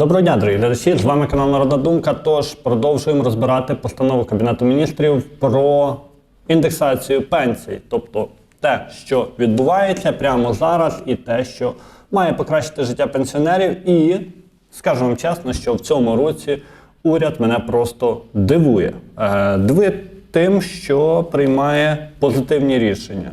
Доброго дня, дорогі глядачі! З вами канал Народна Думка. Тож продовжуємо розбирати постанову Кабінету міністрів про індексацію пенсій, тобто те, що відбувається прямо зараз, і те, що має покращити життя пенсіонерів. І скажу вам чесно, що в цьому році уряд мене просто дивує. Е, Дивує тим, що приймає позитивні рішення.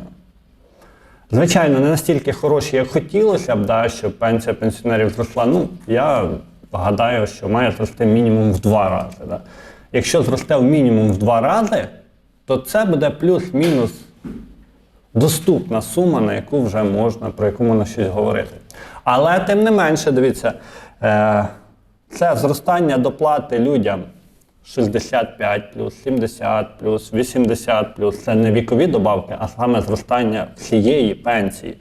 Звичайно, не настільки хороші, як хотілося б, да, щоб пенсія пенсіонерів зросла. Ну, я гадаю, що має зрости мінімум в два рази. Да. Якщо зросте в мінімум в два рази, то це буде плюс-мінус доступна сума, на яку вже можна, про яку можна щось говорити. Але тим не менше, дивіться, е, це зростання доплати людям 65 плюс, 70 плюс, 80 плюс. Це не вікові добавки, а саме зростання всієї пенсії.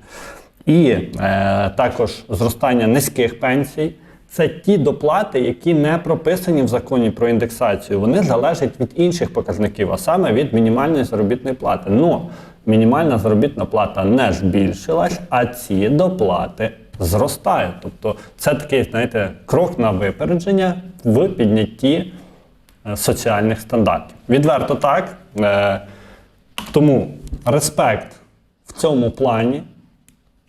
І е, також зростання низьких пенсій. Це ті доплати, які не прописані в законі про індексацію. Вони залежать від інших показників, а саме від мінімальної заробітної плати. Но мінімальна заробітна плата не збільшилась, а ці доплати зростають. Тобто це такий, знаєте, крок на випередження в піднятті е, соціальних стандартів. Відверто так. Е, тому респект в цьому плані,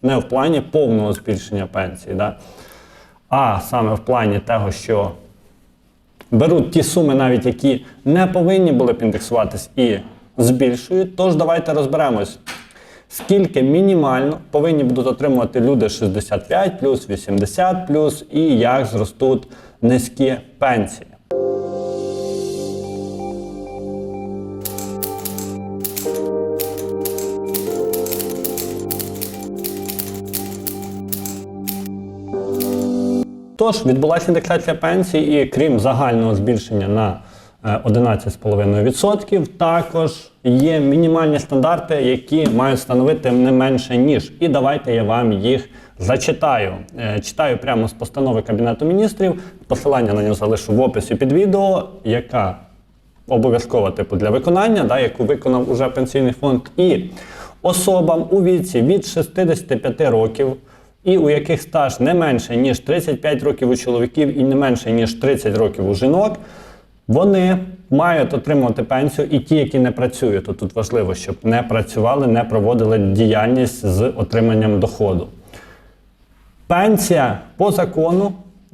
не в плані повного збільшення пенсії, да? А саме в плані того, що беруть ті суми, навіть які не повинні були б індексуватись, і збільшують. Тож давайте розберемось, скільки мінімально повинні будуть отримувати люди 65 плюс, 80 плюс, і як зростуть низькі пенсії. Тож відбулася індексація пенсій, і крім загального збільшення на е, 11,5%, також є мінімальні стандарти, які мають становити не менше ніж. І давайте я вам їх зачитаю. Е, Читаю прямо з постанови Кабінету міністрів. Посилання на нього залишу в описі під відео, яка обов'язкова типу для виконання, да, яку виконав уже пенсійний фонд, і особам у віці від 65 років. І у яких стаж не менше, ніж 35 років у чоловіків і не менше, ніж 30 років у жінок, вони мають отримувати пенсію і ті, які не працюють. То тут важливо, щоб не працювали, не проводили діяльність з отриманням доходу. Пенсія по закону,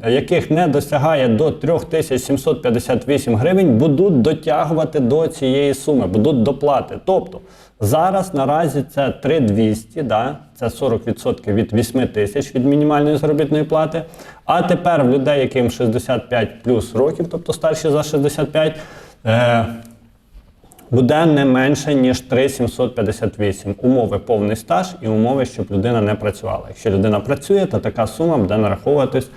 яких не досягає до 3758 гривень, будуть дотягувати до цієї суми, будуть доплати. Тобто зараз наразі це 3200, да? це 40% від 8 тисяч від мінімальної заробітної плати. А тепер в людей, яким 65 плюс років, тобто старші за 65, е, буде не менше, ніж 3,758. Умови повний стаж і умови, щоб людина не працювала. Якщо людина працює, то така сума буде нараховуватись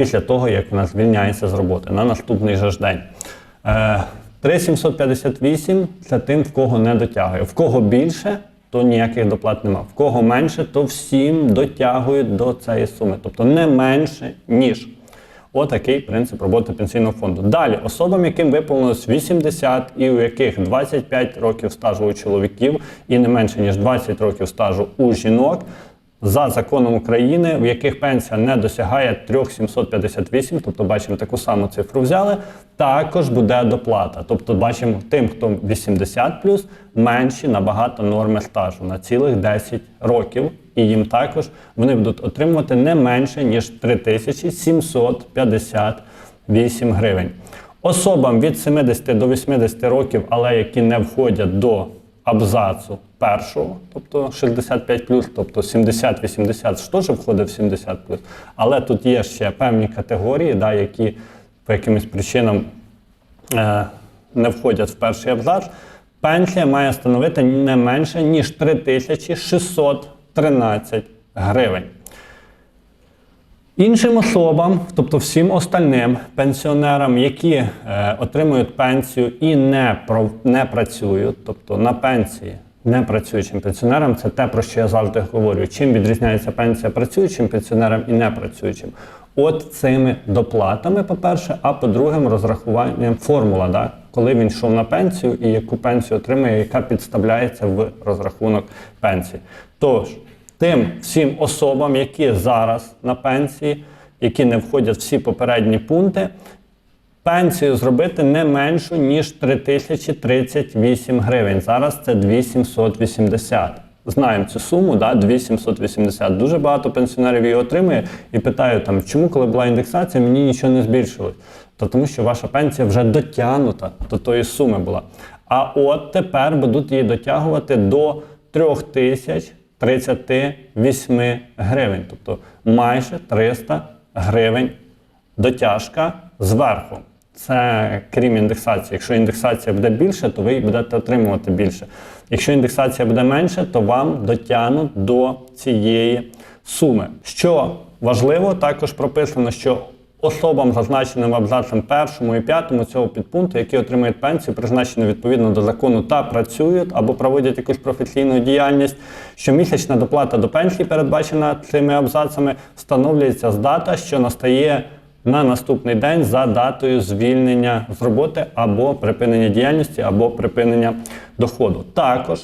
після того, як вона звільняється з роботи на наступний же ж день. Е, 3,758 це тим, в кого не дотягує. В кого більше, то ніяких доплат нема. В кого менше, то всім дотягують до цієї суми. Тобто не менше, ніж. Отакий принцип роботи пенсійного фонду. Далі, особам, яким виповнилось 80 і у яких 25 років стажу у чоловіків і не менше ніж 20 років стажу у жінок, за законом України, в яких пенсія не досягає 3758, тобто бачимо таку саму цифру взяли, також буде доплата. Тобто бачимо тим, хто 80 плюс, менші набагато норми стажу на цілих 10 років. І їм також вони будуть отримувати не менше ніж 3758 гривень. Особам від 70 до 80 років, але які не входять до абзацу першого, тобто 65 тобто 70-80 теж входить в 70 Але тут є ще певні категорії, да, які по якимось причинам е, не входять в перший абзац. Пенсія має становити не менше, ніж 3613 гривень. Іншим особам, тобто всім остальним пенсіонерам, які е, отримують пенсію і не, про, не працюють, тобто на пенсії не працюючим пенсіонерам, це те, про що я завжди говорю. Чим відрізняється пенсія працюючим пенсіонерам і непрацюючим? От цими доплатами, по-перше, а по-друге, розрахуванням формула, да? коли він йшов на пенсію і яку пенсію отримує, яка підставляється в розрахунок пенсії. Тож, тим всім особам, які зараз на пенсії, які не входять всі попередні пункти, пенсію зробити не меншу, ніж 3038 гривень. Зараз це 2780. Знаємо цю суму, да, 2780. Дуже багато пенсіонерів її отримує і питаю, там, чому, коли була індексація, мені нічого не збільшилось. То тому що ваша пенсія вже дотягнута до тої суми була. А от тепер будуть її дотягувати до 3038 гривень, тобто майже 300 гривень дотяжка зверху. Це крім індексації. Якщо індексація буде більше, то ви будете отримувати більше. Якщо індексація буде менше, то вам дотягнуть до цієї суми. Що важливо, також прописано, що особам, зазначеним абзацем першому і п'ятому цього підпункту, які отримують пенсію, призначені відповідно до закону та працюють або проводять якусь професійну діяльність, щомісячна доплата до пенсії, передбачена цими абзацами, встановлюється з дата, що настає на наступний день за датою звільнення з роботи або припинення діяльності, або припинення доходу. Також,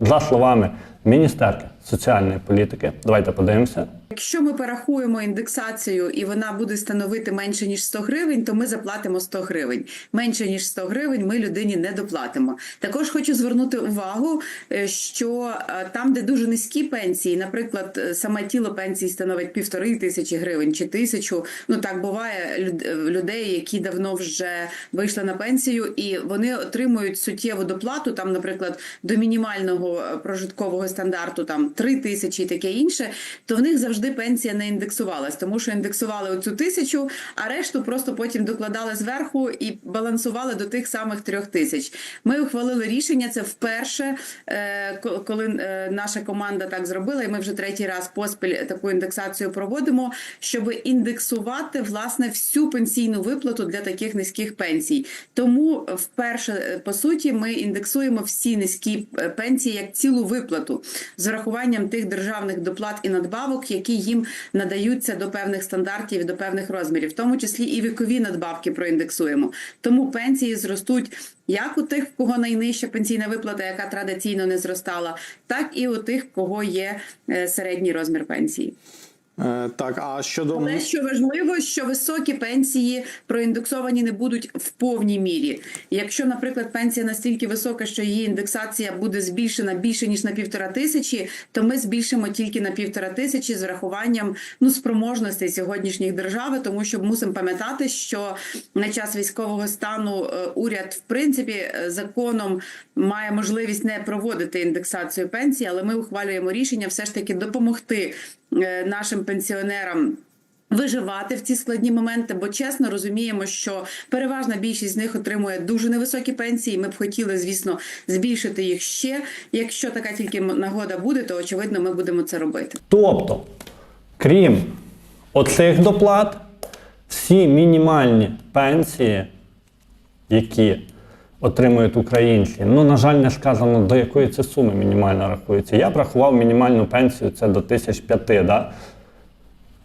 за словами міністерки соціальної політики, давайте подивимося. Якщо ми порахуємо індексацію і вона буде становити менше ніж 100 гривень, то ми заплатимо 100 гривень. Менше ніж 100 гривень ми людині не доплатимо. Також хочу звернути увагу, е, що е, там, де дуже низькі пенсії, наприклад, е, саме тіло пенсії становить півтори тисячі гривень чи тисячу. Ну так буває людей, які давно вже вийшли на пенсію, і вони отримують суттєву доплату. Там, наприклад, до мінімального прожиткового стандарту там 3 тисячі і таке інше, то в них завжди пенсія не індексувалась, тому що індексували оцю тисячу, а решту просто потім докладали зверху і балансували до тих самих трьох тисяч. Ми ухвалили рішення. Це вперше, е, коли е, наша команда так зробила, і ми вже третій раз поспіль таку індексацію проводимо, щоб індексувати власне всю пенсійну виплату для таких низьких пенсій. Тому вперше е, по суті ми індексуємо всі низькі пенсії як цілу виплату з врахуванням тих державних доплат і надбавок, які їм надаються до певних стандартів і до певних розмірів, в тому числі і вікові надбавки проіндексуємо. Тому пенсії зростуть. Як у тих, в кого найнижча пенсійна виплата, яка традиційно не зростала, так і у тих, в кого є е, середній розмір пенсії. Е, так, а щодо Але що важливо, що високі пенсії проіндексовані не будуть в повній мірі. Якщо, наприклад, пенсія настільки висока, що її індексація буде збільшена більше ніж на півтора тисячі, то ми збільшимо тільки на півтора тисячі з врахуванням ну спроможностей сьогоднішніх держави, тому що мусимо пам'ятати, що на час військового стану е, уряд, в принципі, е, законом має можливість не проводити індексацію пенсії, але ми ухвалюємо рішення все ж таки допомогти нашим пенсіонерам. Виживати в ці складні моменти, бо чесно розуміємо, що переважна більшість з них отримує дуже невисокі пенсії. Ми б хотіли, звісно, збільшити їх ще. Якщо така тільки нагода буде, то очевидно ми будемо це робити. Тобто, крім оцих доплат, всі мінімальні пенсії, які отримують українці, ну, на жаль, не сказано, до якої це суми мінімально рахується. Я б рахував мінімальну пенсію це до 1005, да?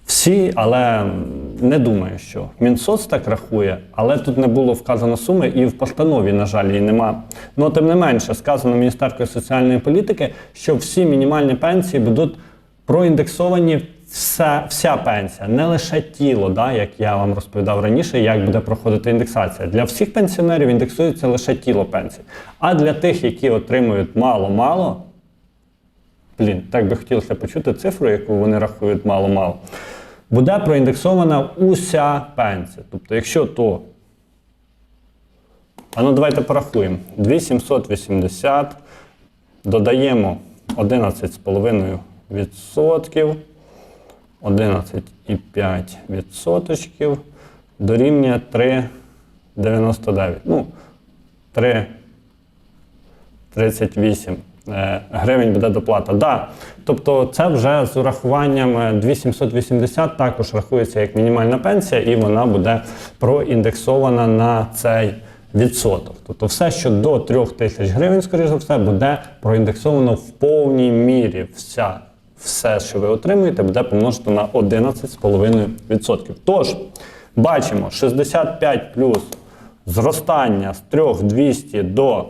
Всі, але не думаю, що Мінсоц так рахує, але тут не було вказано суми, і в постанові, на жаль, її нема. Ну, тим не менше, сказано Міністеркою соціальної політики, що всі мінімальні пенсії будуть проіндексовані вся, вся пенсія, не лише тіло, да, як я вам розповідав раніше, як буде проходити індексація. Для всіх пенсіонерів індексується лише тіло пенсії. А для тих, які отримують мало-мало, Блін, так би хотілося почути цифру, яку вони рахують мало-мало. Буде проіндексована уся пенсія. Тобто, якщо то. А ну давайте порахуємо. 2780. Додаємо 11,5%. 11,5% дорівнює 3,99. Ну, 3 38 е, гривень буде доплата. Да. Тобто це вже з урахуванням е, 2780 також рахується як мінімальна пенсія, і вона буде проіндексована на цей відсоток. Тобто все, що до 3 тисяч гривень, скоріш за все, буде проіндексовано в повній мірі. Вся, все, що ви отримуєте, буде помножено на 11,5%. Тож, бачимо, 65 плюс зростання з 3200 до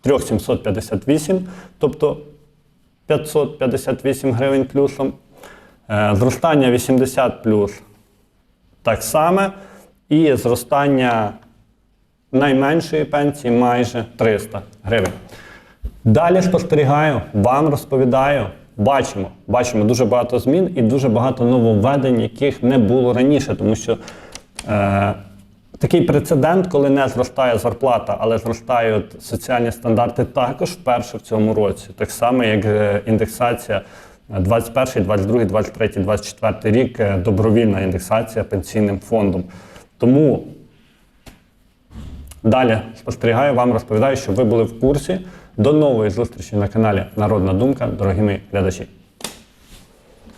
3758, тобто 558 гривень плюсом. Е, Зростання 80 плюс так само. І зростання найменшої пенсії майже 300 гривень. Далі спостерігаю, вам розповідаю. Бачимо, бачимо дуже багато змін і дуже багато нововведень, яких не було раніше, тому що е, такий прецедент, коли не зростає зарплата, але зростають соціальні стандарти, також вперше в цьому році. Так само, як е, індексація 21, 22, 23, 24 рік, е, добровільна індексація пенсійним фондом. Тому Далі спостерігаю, вам розповідаю, щоб ви були в курсі. До нової зустрічі на каналі Народна Думка, дорогі мої глядачі.